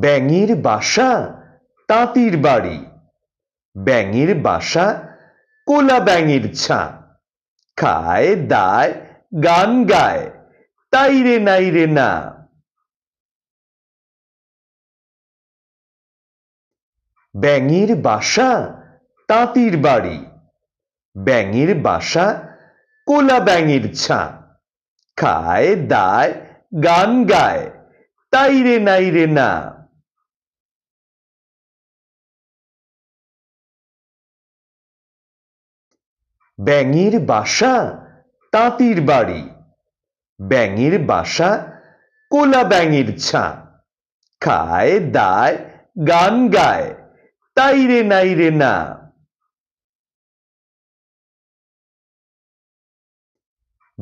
ব্যাঙের বাসা, তাঁতির বাড়ি। ব্যাঙের বাসা, কোলা ব্যাঙের ছা। খায়, দায়, গান গায়, তাই রে নাই রে না। ব্যাঙের বাসা, তাঁতির বাড়ি। ব্যাঙের বাসা, কোলা ব্যাঙের ছা। খায়, দায়, গান গায়, তাই রে নাই রে না। ব্যাঙের বাসা, তাঁতির বাড়ি। ব্যাঙের বাসা, কোলা ব্যাঙের ছা। খায়, দায়, গান গায়, তাই রে নাই রে না।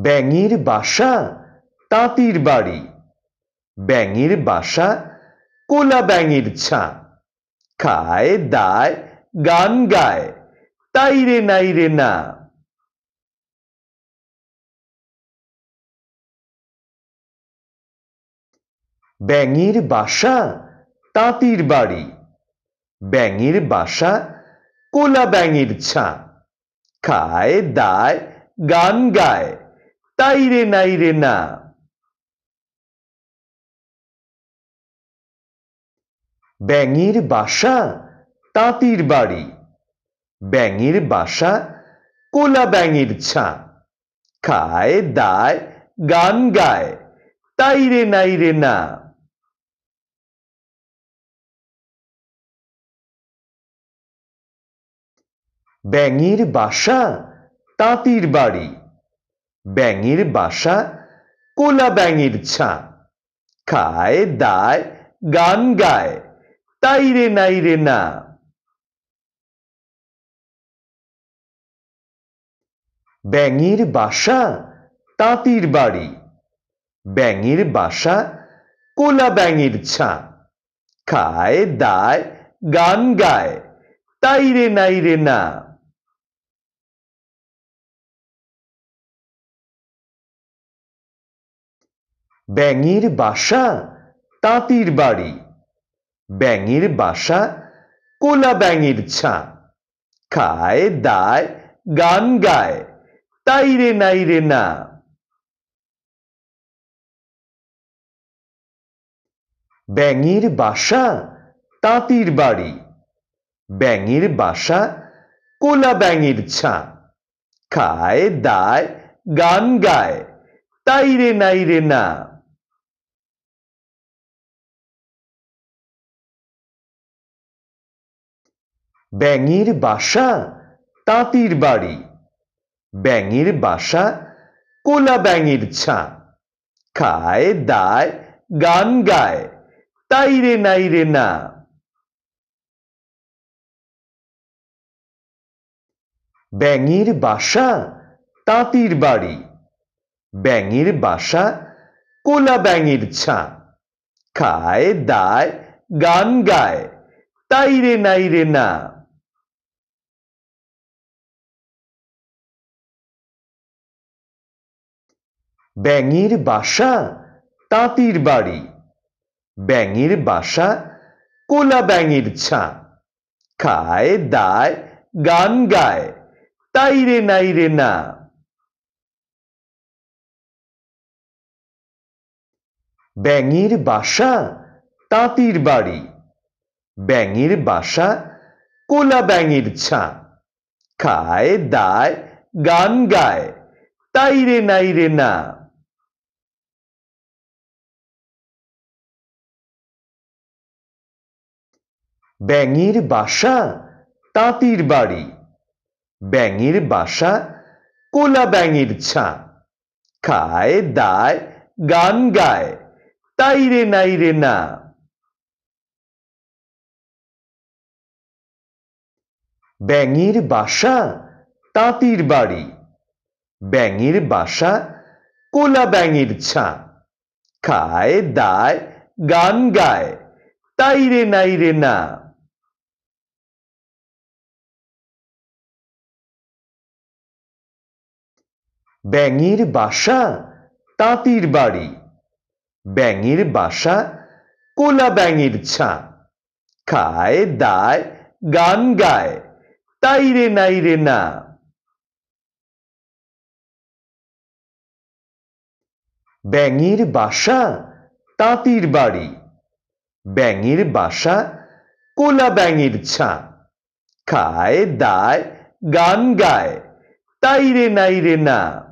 ব্যাঙের বাসা, তাঁতির বাড়ি। ব্যাঙের বাসা, কোলা ব্যাঙের ছা। খায়, দায়, গান গায়, তাই রে নাই রে না। ব্যাঙের বাসা, তাঁতির বাড়ি। ব্যাঙের বাসা, কোলা ব্যাঙের ছা। খায়, দায়, গান গায়, তাই রে নাই রে না। ব্যাঙের বাসা, তাঁতির বাড়ি। ব্যাঙের বাসা, কোলা ব্যাঙের ছা। খায়, দায়, গান গায়, তাই রে নাই রে না। ব্যাঙের বাসা, তাঁতির বাড়ি। ব্যাঙের বাসা, কোলা ব্যাঙের ছা। খায়, দায়, গান গায়, তাই রে নাই রে না। ব্যাঙের বাসা, তাঁতির বাড়ি। ব্যাঙের বাসা, কোলা ব্যাঙের ছা। খায়, দায়, গান গায়, তাই রে নাই রে না। ব্যাঙের বাসা, তাঁতির বাড়ি। ব্যাঙের বাসা, কোলা ব্যাঙের ছা। খায়, দায়, গান গায়, তাই রে নাই রে না। ব্যাঙের বাসা, তাঁতির বাড়ি। ব্যাঙের বাসা, কোলা ব্যাঙের ছা। খায়, দায়, গান গায়, তাই রে নাই রে না। ব্যাঙের বাসা, তাঁতির বাড়ি। ব্যাঙের বাসা, কোলা ব্যাঙের ছা। খায়, দায়, গান গায়, তাই রে নাই রে না। ব্যাঙের বাসা, তাঁতির বাড়ি। ব্যাঙের বাসা, কোলা ব্যাঙের ছা। খায়, দায়, গান গায়, তাই রে নাই রে না। ব্যাঙের বাসা, তাঁতির বাড়ি। ব্যাঙের বাসা, কোলা ব্যাঙের ছা। খায়, দায়, গান গায়, তাই রে নাই রে না। ব্যাঙের বাসা, তাঁতির বাড়ি। ব্যাঙের বাসা, কোলা ব্যাঙের ছা। খায়, দায়, গান গায়, তাই রে নাই রে না। ব্যাঙের বাসা, তাঁতির বাড়ি। ব্যাঙের বাসা, কোলা ব্যাঙের ছা। খায়, দায়, গান গায়, তাই রে নাই রে না। ব্যাঙের বাসা, তাঁতির বাড়ি। ব্যাঙের বাসা, কোলা ব্যাঙের ছা। খায়, দায়, গান গায়, তাই রে নাই রে না। ব্যাঙের বাসা তাঁতির বাড়ি। ব্যাঙের বাসা কোলা ব্যাঙের ছা। খায়, দায়, গান গায়, তাই রে নাই রে না। ব্যাঙের বাসা তাঁতির বাড়ি। ব্যাঙের বাসা কোলা ব্যাঙের ছা। খায়, দায়, গান গায়, তাই রে নাই রে না।